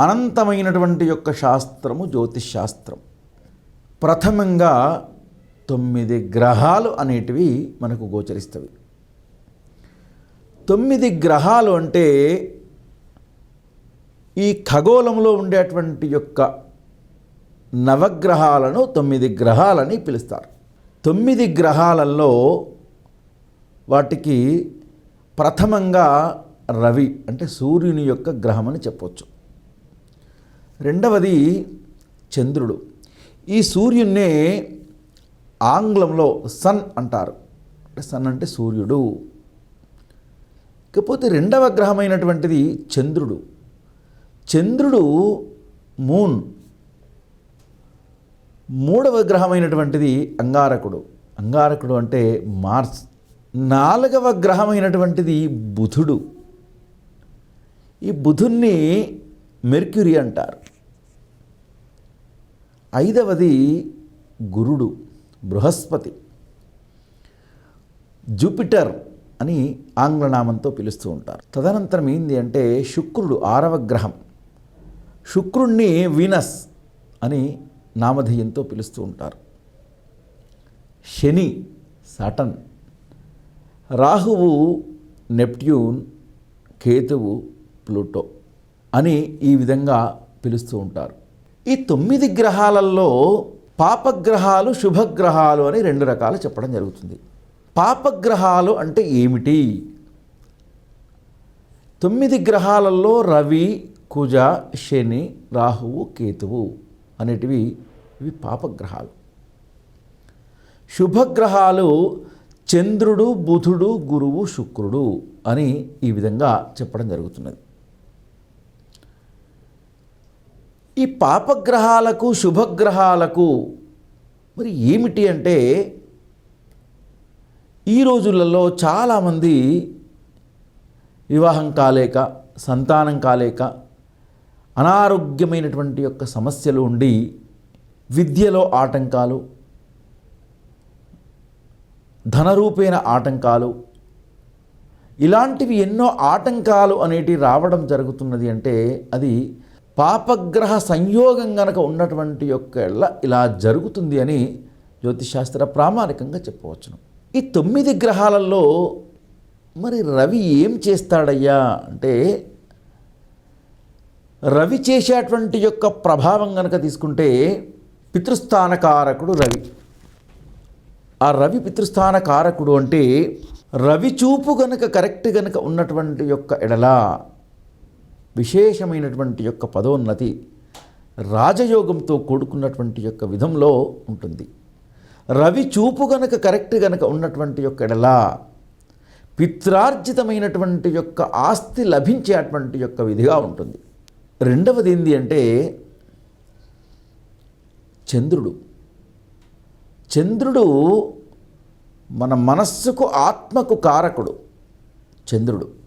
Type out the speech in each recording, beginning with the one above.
అనంతమైనటువంటి యొక్క శాస్త్రము జ్యోతిష్ శాస్త్రం. ప్రథమంగా తొమ్మిది గ్రహాలు అనేటివి మనకు గోచరిస్తవి. తొమ్మిది గ్రహాలు అంటే ఈ ఖగోళంలో ఉండేటువంటి యొక్క నవగ్రహాలను తొమ్మిది గ్రహాలని పిలుస్తారు. తొమ్మిది గ్రహాలలో వాటికి ప్రథమంగా రవి అంటే సూర్యుని యొక్క గ్రహం అని చెప్పొచ్చు. రెండవది చంద్రుడు. ఈ సూర్యున్నే ఆంగ్లంలో సన్ అంటారు. అంటే సన్ అంటే సూర్యుడు. ఇకపోతే రెండవ గ్రహమైనటువంటిది చంద్రుడు. చంద్రుడు మూన్. మూడవ గ్రహమైనటువంటిది అంగారకుడు. అంగారకుడు అంటే మార్స్. నాలుగవ గ్రహమైనటువంటిది బుధుడు. ఈ బుధుణ్ణి మెర్క్యూరీ అంటారు. ఐదవది గురుడు బృహస్పతి. జూపిటర్ అని ఆంగ్లనామంతో పిలుస్తూ ఉంటారు. తదనంతరం ఏంది అంటే శుక్రుడు ఆరవ గ్రహం. శుక్రుణ్ణి వీనస్ అని నామధేయంతో పిలుస్తూ ఉంటారు. శని సాటన్. రాహువు నెప్ట్యూన్ కేతువు ప్లూటో అని ఈ విధంగా పిలుస్తూ ఉంటారు. ఈ తొమ్మిది గ్రహాలలో పాపగ్రహాలు శుభగ్రహాలు అని రెండు రకాలు చెప్పడం జరుగుతుంది. పాపగ్రహాలు అంటే ఏమిటి? తొమ్మిది గ్రహాలలో రవి కుజ శని రాహువు కేతువు అనేటివి ఇవి పాపగ్రహాలు. శుభగ్రహాలు చంద్రుడు బుధుడు గురువు శుక్రుడు అని ఈ విధంగా చెప్పడం జరుగుతున్నది. ఈ పాపగ్రహాలకు శుభగ్రహాలకు మరి ఏమిటి అంటే ఈ రోజులలో చాలామంది వివాహం కాలేక సంతానం కాలేక అనారోగ్యమైనటువంటి యొక్క సమస్యలు ఉండి విద్యలో ఆటంకాలు ధనరూపేణ ఆటంకాలు ఇలాంటివి ఎన్నో ఆటంకాలు అనేటివి రావడం జరుగుతున్నది అంటే అది పాపగ్రహ సంయోగం గనక ఉన్నటువంటి యొక్క ఇలా జరుగుతుంది అని జ్యోతిశాస్త్ర ప్రామాణికంగా చెప్పవచ్చును. ఈ తొమ్మిది గ్రహాలలో మరి రవి ఏం చేస్తాడయ్యా అంటే రవి చేసేటువంటి యొక్క ప్రభావం గనక తీసుకుంటే పితృస్థానకారకుడు రవి. ఆ రవి పితృస్థాన కారకుడు అంటే రవి చూపు గనక కరెక్ట్ గనక ఉన్నటువంటి యొక్క ఎడల విశేషమైనటువంటి యొక్క పదోన్నతి రాజయోగంతో కూడుకున్నటువంటి యొక్క విధంలో ఉంటుంది. రవి చూపు గనక కరెక్ట్ గనక ఉన్నటువంటి యొక్క ఎడల పిత్రార్జితమైనటువంటి యొక్క ఆస్తి లభించేటువంటి యొక్క విధిగా ఉంటుంది. రెండవది ఏంటి అంటే చంద్రుడు. చంద్రుడు మన మనస్సుకు ఆత్మకు కారకుడు. చంద్రుడు.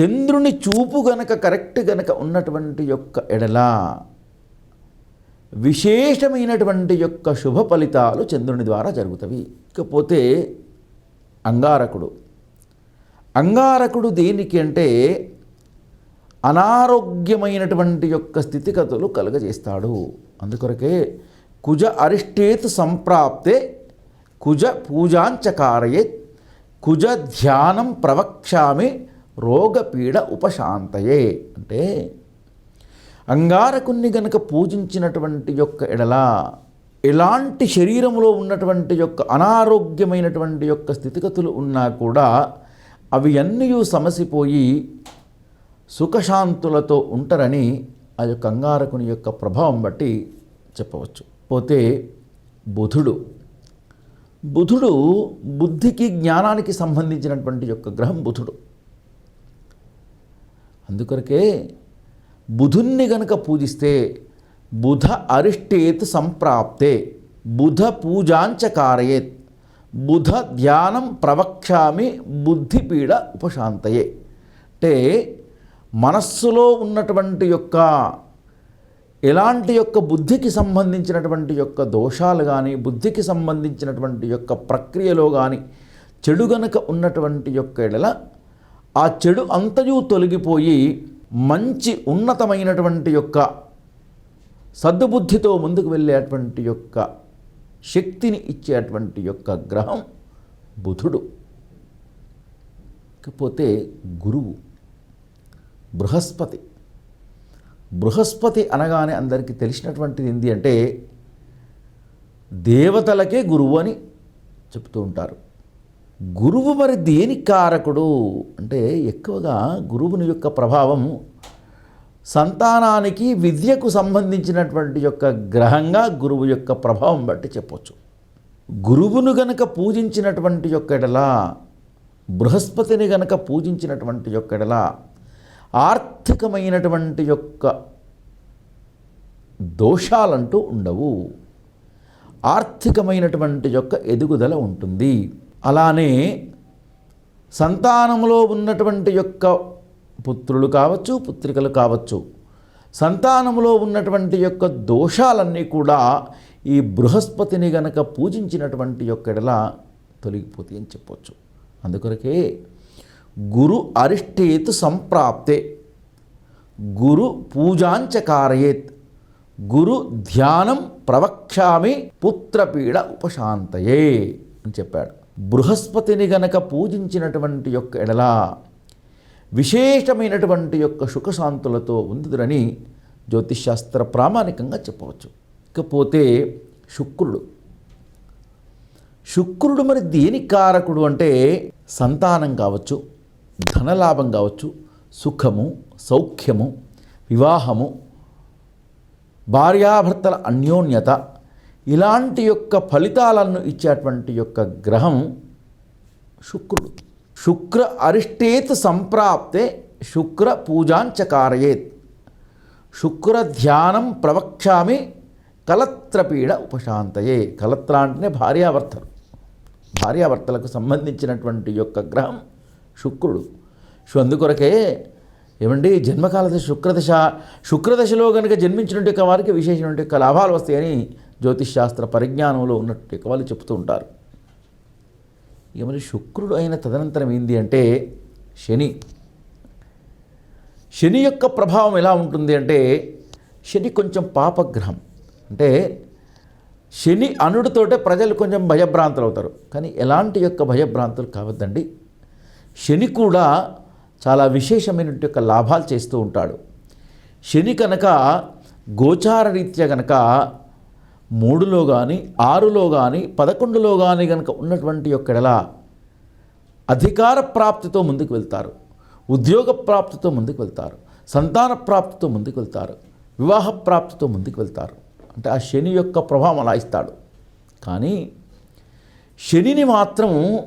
చంద్రుని చూపు గనక కరెక్ట్ గనక ఉన్నటువంటి యొక్క ఎడల విశేషమైనటువంటి యొక్క శుభ ఫలితాలు చంద్రుని ద్వారా జరుగుతవి. ఇకపోతే అంగారకుడు. అంగారకుడు దేనికి అంటే అనారోగ్యమైనటువంటి యొక్క స్థితిగతులు కలుగజేస్తాడు. అందుకొరకే కుజ అరిష్టేత్ సంప్రాప్తే కుజ పూజాంచకారయే కుజ ధ్యానం ప్రవక్ష్యామి రోగపీడ ఉపశాంతయే. అంటే అంగారకుణ్ణి గనక పూజించినటువంటి యొక్క ఎడల ఎలాంటి శరీరంలో ఉన్నటువంటి యొక్క అనారోగ్యమైనటువంటి యొక్క స్థితిగతులు ఉన్నా కూడా అవి అన్నీ సమసిపోయి సుఖశాంతులతో ఉంటారని ఆ యొక్క అంగారకుని యొక్క ప్రభావం బట్టి చెప్పవచ్చు. పోతే బుధుడు. బుధుడు బుద్ధికి జ్ఞానానికి సంబంధించినటువంటి యొక్క గ్రహం బుధుడు. అందుకొరకే బుధుణ్ణి గనక పూజిస్తే బుధ అరిష్టేత్ సంప్రాప్తే బుధ పూజాంచ కారయేత్ బుధ ధ్యానం ప్రవక్ష్యామి బుద్ధిపీడ ఉపశాంతయే. అంటే మనస్సులో ఉన్నటువంటి యొక్క ఎలాంటి యొక్క బుద్ధికి సంబంధించినటువంటి యొక్క దోషాలు కానీ బుద్ధికి సంబంధించినటువంటి యొక్క ప్రక్రియలో కానీ చెడు గనక ఉన్నటువంటి యొక్క ఎడల ఆ చెడు అంతయు తొలగిపోయి మంచి ఉన్నతమైనటువంటి యొక్క సద్బుద్ధితో ముందుకు వెళ్ళేటువంటి యొక్క శక్తిని ఇచ్చేటువంటి యొక్క గ్రహం బుధుడు. ఇకపోతే గురువు బృహస్పతి. బృహస్పతి అనగానే అందరికీ తెలిసినటువంటిది ఏంటి అంటే దేవతలకే గురువు అని చెప్తూ ఉంటారు. గురువు మరి దేని కారకుడు? అంటే ఎక్కువగా గురువుని యొక్క ప్రభావం సంతానానికి విద్యకు సంబంధించినటువంటి యొక్క గ్రహంగా గురువు యొక్క ప్రభావం బట్టి చెప్పొచ్చు. గురువును గనక పూజించినటువంటి యొక్కడలా బృహస్పతిని గనక పూజించినటువంటి యొక్కడలా ఆర్థికమైనటువంటి యొక్క దోషాలంటూ ఉండవు. ఆర్థికమైనటువంటి యొక్క ఎదుగుదల ఉంటుంది. అలానే సంతానంలో ఉన్నటువంటి యొక్క పుత్రులు కావచ్చు పుత్రికలు కావచ్చు సంతానంలో ఉన్నటువంటి యొక్క దోషాలన్నీ కూడా ఈ బృహస్పతిని గనక పూజించినటువంటి యొక్కడలా తొలగిపోతాయి అని చెప్పొచ్చు. అందుకొరకే గురు అరిష్టేతు సంప్రాప్తే గురు పూజాంచకారయేత్ గురు ధ్యానం ప్రవక్ష్యామి పుత్రపీడ ఉపశాంతయే అని చెప్పాడు. బృహస్పతిని గనక పూజించినటువంటి యొక్క ఎడల విశేషమైనటువంటి యొక్క సుఖశాంతులతో ఉందిరని జ్యోతిష్శాస్త్ర ప్రామాణికంగా చెప్పవచ్చు. ఇకపోతే శుక్రుడు. శుక్రుడు మరి దేని కారకుడు అంటే సంతానం కావచ్చు ధనలాభం కావచ్చు సుఖము సౌఖ్యము వివాహము భార్యాభర్తల అన్యోన్యత ఇలాంటి యొక్క ఫలితాలను ఇచ్చేటువంటి యొక్క గ్రహం శుక్రుడు. శుక్ర అరిష్టేత్ సంప్రాప్తే శుక్ర పూజాంచకారయేత్. శుక్ర ధ్యానం ప్రవక్ష్యామి కలత్రపీడ ఉపశాంతయే. కలత్ర అంటేనే భార్యాభర్తలు భార్యాభర్తలకు సంబంధించినటువంటి యొక్క గ్రహం శుక్రుడు. సో అందుకొరకే ఏమండి? జన్మకాల దశ శుక్రదశ. శుక్రదశలో కనుక జన్మించినట్టు యొక్క వారికి విశేషమైన యొక్క లాభాలు వస్తాయని జ్యోతిష్శాస్త్ర పరిజ్ఞానంలో ఉన్నట్టు యొక్క వాళ్ళు చెప్తూ ఉంటారు. ఏమని శుక్రుడు అయిన తదనంతరం ఏంది అంటే శని. శని యొక్క ప్రభావం ఎలా ఉంటుంది అంటే శని కొంచెం పాపగ్రహం. అంటే శని అనుడితోటే ప్రజలు కొంచెం భయభ్రాంతులు అవుతారు కానీ ఎలాంటి యొక్క భయభ్రాంతులు కావద్దండి. శని కూడా చాలా విశేషమైన యొక్క లాభాలు చేస్తూ ఉంటాడు. శని కనుక గోచార రీత్యా కనుక మూడులో కానీ ఆరులో కానీ పదకొండులో కానీ కనుక ఉన్నటువంటి యొక్కడలా అధికార ప్రాప్తితో ముందుకు వెళ్తారు. ఉద్యోగ ప్రాప్తితో ముందుకు వెళ్తారు. సంతాన ప్రాప్తితో ముందుకు వెళ్తారు. వివాహ ప్రాప్తితో ముందుకు వెళ్తారు. అంటే ఆ శని యొక్క ప్రభావం అలా ఇస్తాడు. కానీ శనిని మాత్రం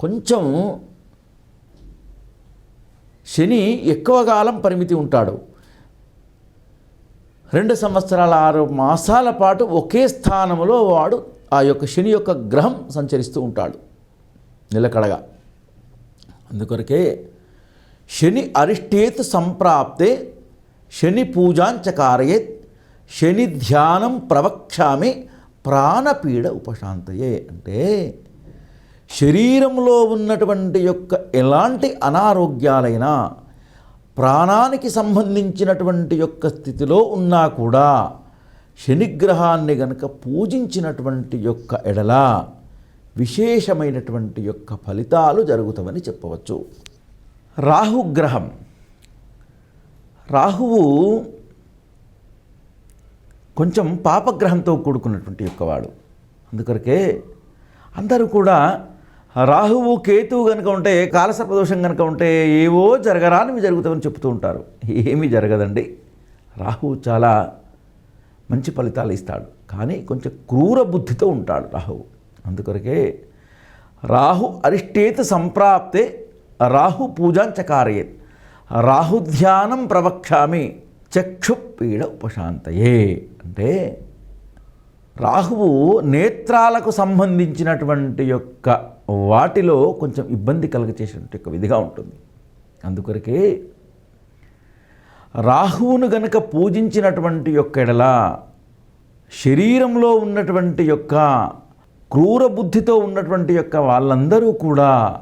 కొంచెం శని ఎక్కువ కాలం పరిమితి ఉంటాడు. రెండు సంవత్సరాల ఆరు మాసాల పాటు ఒకే స్థానంలో వాడు ఆ యొక్క శని యొక్క గ్రహం సంచరిస్తూ ఉంటాడు. నిలకడగా. అందుకొరకే శని అరిష్టేత్ సంప్రాప్తే శని పూజాంచకారయేత్ శని ధ్యానం ప్రవక్షామి ప్రాణపీడ ఉపశాంతయే. అంటే శరీరంలో ఉన్నటువంటి యొక్క ఎలాంటి అనారోగ్యాలైనా ప్రాణానికి సంబంధించినటువంటి యొక్క స్థితిలో ఉన్నా కూడా శనిగ్రహాన్ని గనక పూజించినటువంటి యొక్క ఎడల విశేషమైనటువంటి యొక్క ఫలితాలు జరుగుతామని చెప్పవచ్చు. రాహుగ్రహం. రాహువు కొంచెం పాపగ్రహంతో కూడుకున్నటువంటి యొక్క వాడు. అందుకొరకే అందరూ కూడా రాహువు కేతువు కనుక ఉంటే కాలసర్పదోషం కనుక ఉంటే ఏవో జరగరానివి జరుగుతామని చెప్తూ ఉంటారు. ఏమీ జరగదండి. రాహువు చాలా మంచి ఫలితాలు ఇస్తాడు. కానీ కొంచెం క్రూర బుద్ధితో ఉంటాడు రాహువు. అందుకొరకే రాహు అరిష్టేత సంప్రాప్తే రాహు పూజాంచకారయేత్. రాహు ధ్యానం ప్రవక్షామి చక్షుపీడ ఉపశాంతయే. అంటే రాహువు నేత్రాలకు సంబంధించినటువంటి యొక్క వాటిలో కొంచెం ఇబ్బంది కలగచేసినటువంటి ఒక విధిగా ఉంటుంది. అందుకొరకే రాహువును గనక పూజించినటువంటి యొక్క ఎడల శరీరంలో ఉన్నటువంటి యొక్క క్రూర బుద్ధితో ఉన్నటువంటి యొక్క వాళ్ళందరూ కూడా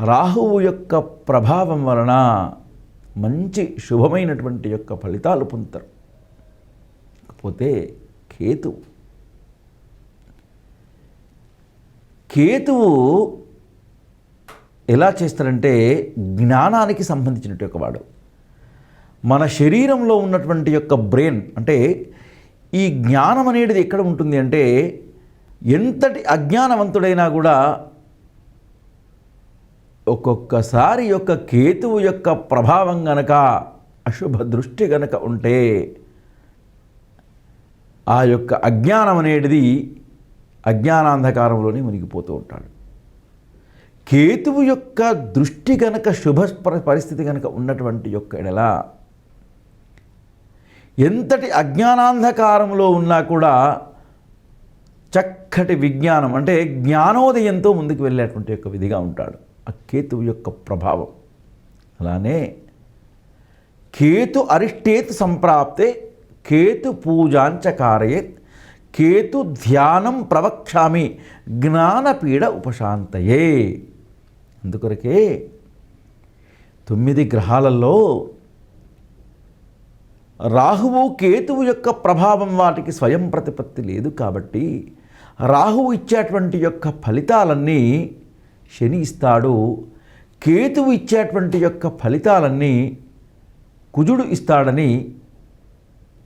రాహువు యొక్క ప్రభావం వలన మంచి శుభమైనటువంటి యొక్క ఫలితాలు పొందుతారు. కాకపోతే కేతువు కేతువు ఎలా చేస్తారంటే జ్ఞానానికి సంబంధించినట్టు యొక్క వాడు. మన శరీరంలో ఉన్నటువంటి యొక్క బ్రెయిన్ అంటే ఈ జ్ఞానం అనేది ఎక్కడ ఉంటుంది అంటే ఎంతటి అజ్ఞానవంతుడైనా కూడా ఒక్కొక్కసారి యొక్క కేతువు యొక్క ప్రభావం గనక అశుభ దృష్టి గనక ఉంటే ఆ యొక్క అజ్ఞానం అనేది అజ్ఞానాంధకారంలోనే మునిగిపోతూ ఉంటాడు. కేతువు యొక్క దృష్టి గనక శుభ పరిస్థితి గనక ఉన్నటువంటి యొక్క ఎడల ఎంతటి అజ్ఞానాంధకారంలో ఉన్నా కూడా చక్కటి విజ్ఞానం అంటే జ్ఞానోదయంతో ముందుకు వెళ్ళేటువంటి యొక్క విధిగా ఉంటాడు. ఆ కేతువు యొక్క ప్రభావం. అలానే కేతు అరిష్టేతు సంప్రాప్తే కేతు పూజాంచ కారయేత్ కేతు ధ్యానం ప్రవక్షామి జ్ఞానపీడ ఉపశాంతయే. అందుకొరకే తొమ్మిది గ్రహాలలో రాహువు కేతువు యొక్క ప్రభావం వాటికి స్వయం ప్రతిపత్తి లేదు కాబట్టి రాహువు ఇచ్చేటువంటి యొక్క ఫలితాలన్నీ శని ఇస్తాడు కేతువు ఇచ్చేటువంటి యొక్క ఫలితాలన్నీ కుజుడు ఇస్తాడని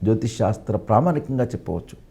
జ్యోతిష్ శాస్త్ర ప్రామాణికంగా చెప్పవచ్చు.